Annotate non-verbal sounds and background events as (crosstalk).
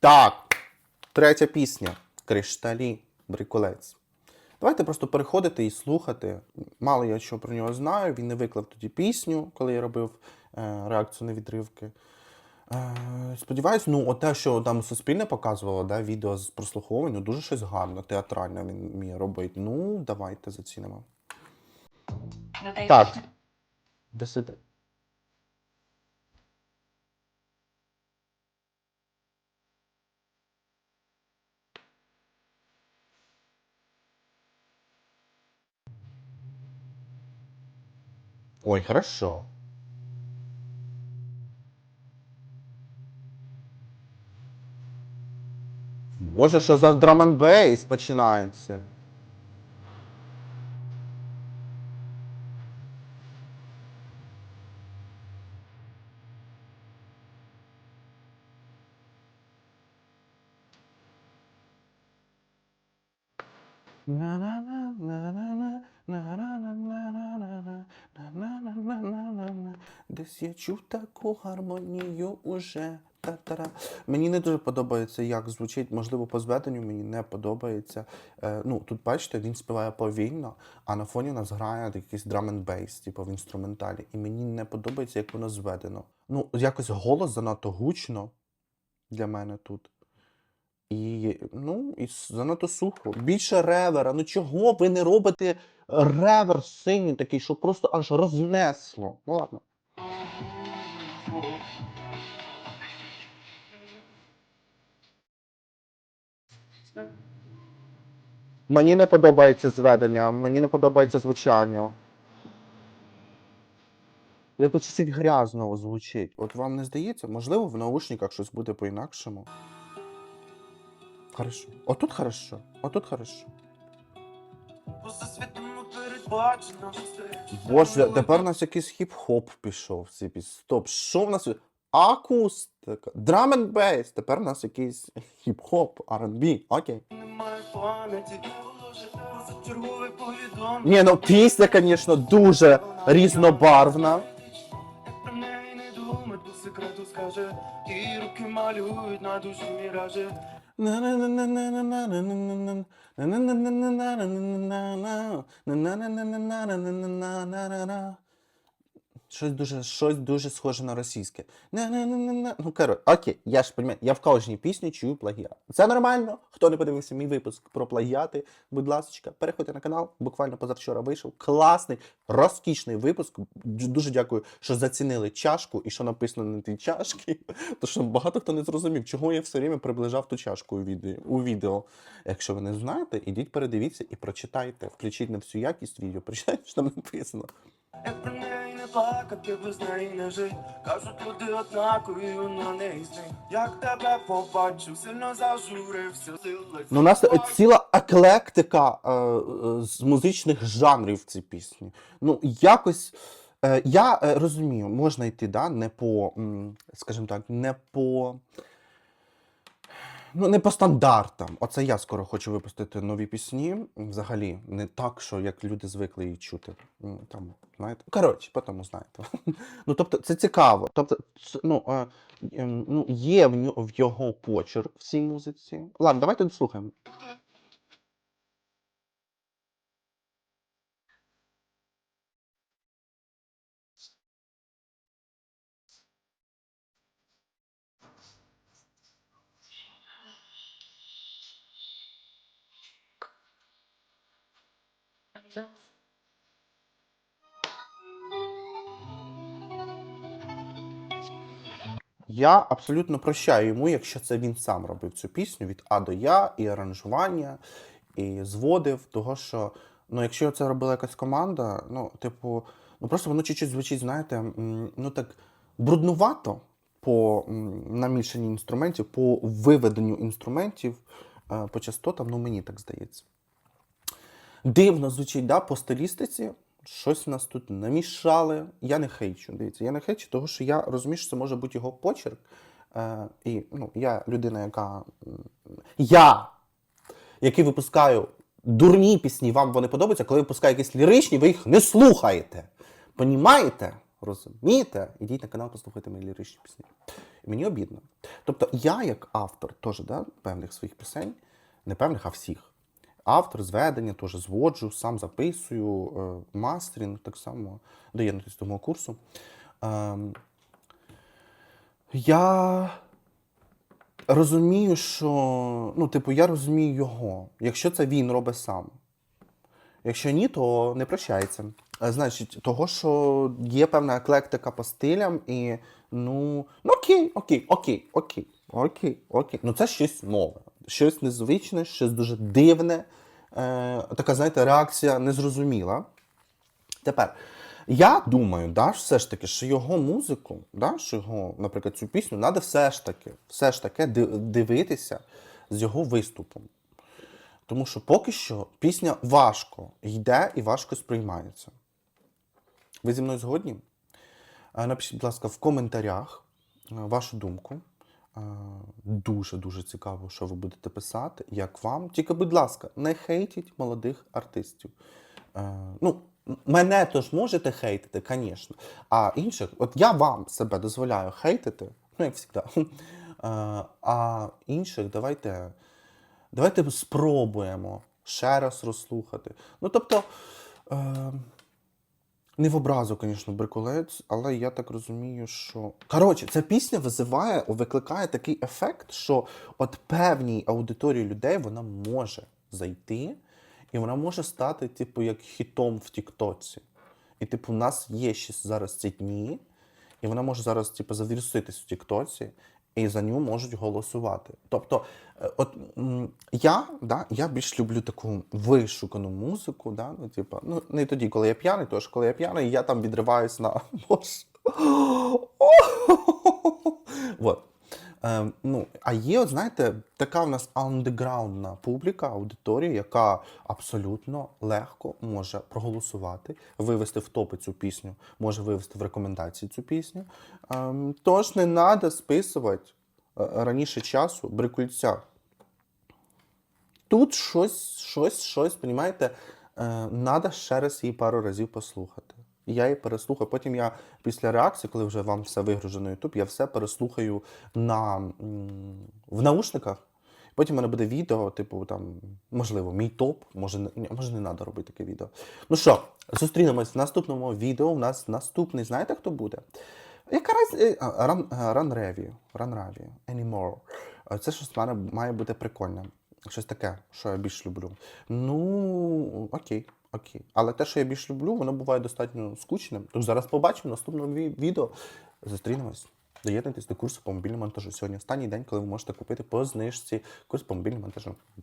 Так, третя пісня. Кришталі, бриколець. Давайте просто переходити і слухати. Мало я що про нього знаю. Він не виклав тоді пісню, коли я робив е, реакцію на відривки. Е, сподіваюсь, ну, от те, що там Суспільне показувало, да, відео з прослуховувань, дуже щось гарне, театральне він вміє робити. Ну, давайте зацінимо. Додаєш? Так. (laughs) Де Ой, хорошо. Боже, що за драм-н-бейс починається? Десь я чув таку гармонію уже. Та-та-ра. Мені не дуже подобається, як звучить, можливо, по зведенню мені не подобається. Е, ну, тут бачите, він співає повільно, а на фоні нас грає якийсь драм н бейс, типу в інструменталі. І мені не подобається, як воно зведено. Ну, якось голос занадто гучно для мене тут. І, ну, і занадто сухо. Більше ревера. Ну чого ви не робите ревер синій такий, що просто аж рознесло? Ну ладно. Мені не подобається зведення, мені не подобається звучання. Якось чуть грязно звучить. От вам не здається, можливо, в наушниках щось буде по-інакшому. Хорошо. Отут хорошо. Отут хорошо. Боже, тепер у нас якийсь хіп-хоп пішов. Стоп, що в нас? Акустика, драм н бейс. Тепер у нас якийсь хіп-хоп, R&B. Окей. Немає пам'яті Ні, ну пісня, звісно, дуже різнобарвна. Щось дуже, щось дуже схоже на російське. На-на-на-на-на. Ну, коротше, окей, я ж розумію, я в кожній пісні чую плагіат. Це нормально. Хто не подивився мій випуск про плагіати, будь ласка, переходьте на канал. Буквально позавчора вийшов. Класний, розкішний випуск. Дуже дякую, що зацінили чашку і що написано на тій чашці. (laughs) Тому що багато хто не зрозумів, чого я все время приближав ту чашку у відео. Якщо ви не знаєте, ідіть передивіться і прочитайте. Включіть на всю якість відео, прочитайте, що там написано. Неї плакати, без неї не жить Кажуть, люди однакові, вона не із них Як тебе побачив, сильно зажурився Ну, у нас ціла еклектика е, е, з музичних жанрів в цій пісні. Ну, якось. Е, я е, розумію, можна йти, да, не по, скажімо так, не по. Ну, не по стандартам. Оце я скоро хочу випустити нові пісні. Взагалі, не так, що як люди звикли її чути. Там, знаєте. Коротше, потім знаєте. (laughs) Ну, тобто, це цікаво. Тобто, ну, ем, ну, є в його почерк в цій музиці. Ладно, давайте дослухаємо. Я абсолютно прощаю йому, якщо це він сам робив цю пісню від А до Я, і аранжування, і зводив, того що, ну, якщо це робила якась команда, ну, типу, ну просто воно чуть-чуть звучить, знаєте, ну так бруднувато по намішанні інструментів, по виведенню інструментів е, по частотам, ну мені так здається. Дивно звучить, да, по стилістиці. Щось в нас тут намішали. Я не хейчу. Дивіться, я не хейчу, тому що я розумію, що це може бути його почерк. Е, і ну, я людина, яка. Я, який випускаю дурні пісні, вам вони подобаються, коли випускаю якісь ліричні, ви їх не слухаєте. Понімаєте? розумієте, ідіть на канал, послухайте мої ліричні пісні. І мені обідно. Тобто, я, як автор теж да, певних своїх пісень, не певних, а всіх. Автор зведення теж зводжу, сам записую, е, мастерінг так само доєднуюсь до мого курсу. Ем, я розумію, що ну, типу, я розумію його, якщо це він робить сам. Якщо ні, то не прощається. Е, Значить, того, що є певна еклектика по стилям, і ну, ну окей, окей, окей, окей, окей, окей. Ну це щось нове, щось незвичне, щось дуже дивне. Е, така, знаєте, реакція незрозуміла. Тепер, я думаю, да, все ж таки, що його музику, да, що його, наприклад, цю пісню, треба все ж таки, все ж таки дивитися з його виступом. Тому що поки що пісня важко йде і важко сприймається. Ви зі мною згодні? Е, Напишіть, будь ласка, в коментарях е, вашу думку. Дуже-дуже цікаво, що ви будете писати, як вам. Тільки, будь ласка, не хейтіть молодих артистів. Е, Ну, мене теж можете хейтити, звісно. А інших, от я вам себе дозволяю хейтити, ну, як завжди. (laughs) Е, А інших давайте. Давайте спробуємо ще раз розслухати. Ну, тобто, е, не в образу, звісно, бриколець, але я так розумію, що. Коротше, ця пісня визиває, викликає такий ефект, що от певній аудиторії людей вона може зайти, і вона може стати, типу, як хітом в Тіктоці. І, типу, у нас є ще зараз ці дні, і вона може зараз, типу, завіруситись в Тіктоці, і за нього можуть голосувати. Тобто, е, от я, да, я більш люблю таку вишукану музику, да, ну, типу, ну, не тоді, коли я п'яний, що коли я п'яний, я там відриваюсь на. (laughs) Вот. Е, ну, а є, от, знаєте, така в нас андеграундна публіка, аудиторія, яка абсолютно легко може проголосувати, вивести в топи цю пісню, може вивести в рекомендації цю пісню. Ем, тож не треба списувати е, раніше часу брикульця. Тут щось, щось, щось, понімаєте, треба ще раз її пару разів послухати. Я її переслухаю. Потім я після реакції, коли вже вам все вигружено на YouTube, я все переслухаю на, в наушниках. Потім в мене буде відео, типу, там, можливо, мій топ, може, не- може не треба робити таке відео. Ну що, зустрінемось в наступному відео. У нас наступний, знаєте, хто буде? Яка раз е, а, ран, а, ранреві, ранраві, anymore. Е, Це щось має, бути прикольне. Щось таке, що я більш люблю. Ну, окей, окей. Але те, що я більш люблю, воно буває достатньо скучним. Тож зараз побачимо в наступному ві- відео. Зустрінемось. Доєднуйтесь до курсу по мобільному монтажу. Сьогодні останній день, коли ви можете купити по знижці курс по мобільному монтажу.